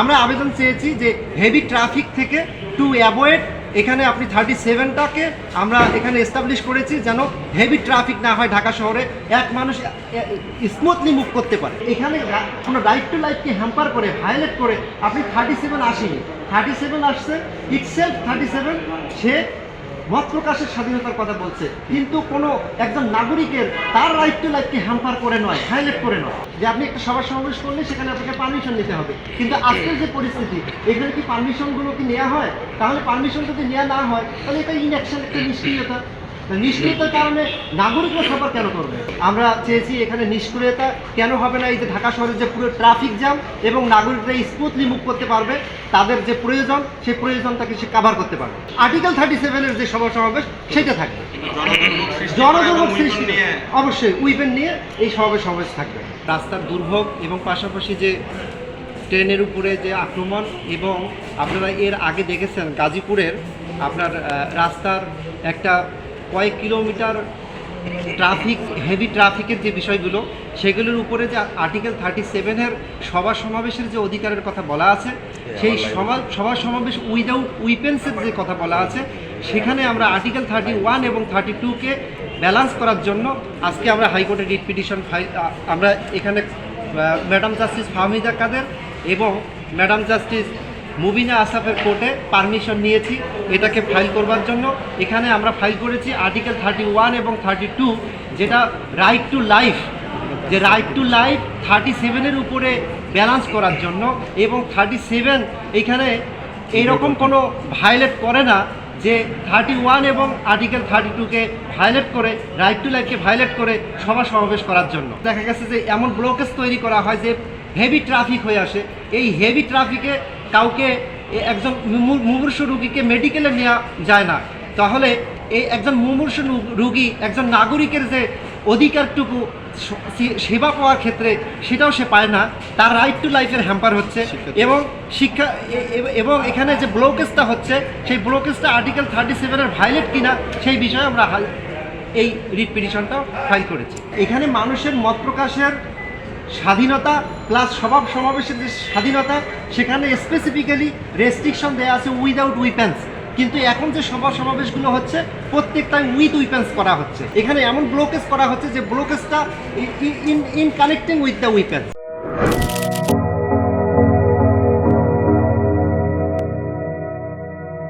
আমরা আবেদন চেয়েছি যে হেভি ট্রাফিক থেকে টু অ্যাভয়েড এখানে আপনি থার্টি সেভেনটাকে আমরা এখানে এস্টাবলিশ করেছি যেন হেভি ট্রাফিক না হয় ঢাকা শহরে, এক মানুষ স্মুথলি মুভ করতে পারে। এখানে কোনো রাইট টু লাইফকে হ্যাম্পার করে ভায়োলেট করে, আপনি থার্টি সেভেন আসেনি। থার্টি সেভেন আসছে ইটসেলফ থার্টি সেভেন সে মত প্রকাশের স্বাধীনতার কথা বলছে। কিন্তু কোনো একজন নাগরিকের তার রাইট টু লাইফকে হ্যাম্পার করে নয় হাইলাইট করে নয়। যে আপনি একটা সভা সমাবেশ করলে সেখানে আপনাকে পারমিশন নিতে হবে। কিন্তু আজকের যে পরিস্থিতি, এখানে কি পারমিশনগুলো কি নেওয়া হয়? তাহলে পারমিশন যদি নেওয়া না হয়, তাহলে এটা ইনঅ্যাকশন একটা নিষ্ক্রিয়তা। নিষ্ক্রিয়তার কারণে নাগরিকরা সাফার কেন করবে? আমরা চেয়েছি এখানে নিষ্ক্রিয়তা কেন হবে না? এই যে ঢাকা শহরের যে পুরো ট্রাফিক জ্যাম এবং নাগরিকরা স্মুথলি মুভ করতে পারবে, তাদের যে প্রয়োজন, সেই প্রয়োজনটাকে সে কাভার করতে পারবে। আর্টিকেল থার্টি সেভেনের যে সভা সমাবেশ, সেটা থাকবে। জনজগৎ সৃষ্টি অবশ্যই উইপেন নিয়ে এই সমাবেশ সমাবেশ থাকবে। রাস্তার দুর্ভোগ এবং পাশাপাশি যে ট্রেনের উপরে যে আক্রমণ এবং আপনারা এর আগে দেখেছেন গাজীপুরের আপনার রাস্তার একটা কয়েক কিলোমিটার ট্রাফিক হেভি ট্রাফিকের যে বিষয়গুলো সেগুলোর উপরে যে আর্টিকেল থার্টি সেভেনের সভা সমাবেশের যে অধিকারের কথা বলা আছে সেই সভা সভা সমাবেশ উইদাউট উইপেন্সের যে কথা বলা আছে সেখানে আমরা আর্টিকেল থার্টি ওয়ান এবং থার্টি টুকে ব্যালান্স করার জন্য আজকে আমরা হাইকোর্টে রিট পিটিশন ফাইল আমরা এখানে ম্যাডাম জাস্টিস ফাহমিদা কাদের এবং ম্যাডাম জাস্টিস মুবিনা আসাফের কোর্টে পারমিশন নিয়েছি, এটাকে ফাইল করবার জন্য। এখানে আমরা ফাইল করেছি আর্টিকেল থার্টি ওয়ান এবং থার্টি টু যেটা রাইট টু লাইফ যে রাইট টু লাইফ থার্টি সেভেনের উপরে ব্যালান্স করার জন্য এবং থার্টি সেভেন এখানে এইরকম কোনো ভায়োলেট করে না যে থার্টি ওয়ান এবং আর্টিকেল থার্টি টুকে ভায়োলেট করে রাইট টু লাইফকে ভায়োলেট করে সভা সমাবেশ করার জন্য। দেখা গেছে যে এমন ব্লকেজ তৈরি করা হয় যে হেভি ট্রাফিক হয়ে আসে। এই হেভি ট্রাফিকে কাউকে একজন মুমূ- মুমূর্ষ রুগীকে মেডিকেলে নেওয়া যায় না। তাহলে এই একজন মুমূর্ষ রুগী একজন নাগরিকের যে অধিকারটুকু সেবা পাওয়ার ক্ষেত্রে সেটাও সে পায় না। তার রাইট টু লাইফের হ্যাম্পার হচ্ছে। এবং শিক্ষা এবং এখানে যে ব্লকেজটা হচ্ছে সেই ব্লকেজটা আর্টিকেল থার্টি সেভেনের ভায়োলেট কিনা সেই বিষয়ে আমরা এই রিট পিটিশনটাও ফাইল করেছি। এখানে মানুষের মত প্রকাশের স্বাধীনতা প্লাস স্বভাব সমাবেশের যে স্বাধীনতা, সেখানে স্পেসিফিক্যালি রেস্ট্রিকশন দেওয়া আছে উইদাউট উইপেন্স কিন্তু এখন যে সভা সমাবেশগুলো হচ্ছে প্রত্যেকটাই উইথ উইপেন্স করা হচ্ছে। এখানে এমন ব্লকেজ করা হচ্ছে যে ব্লকেজটা in in connecting with the weapons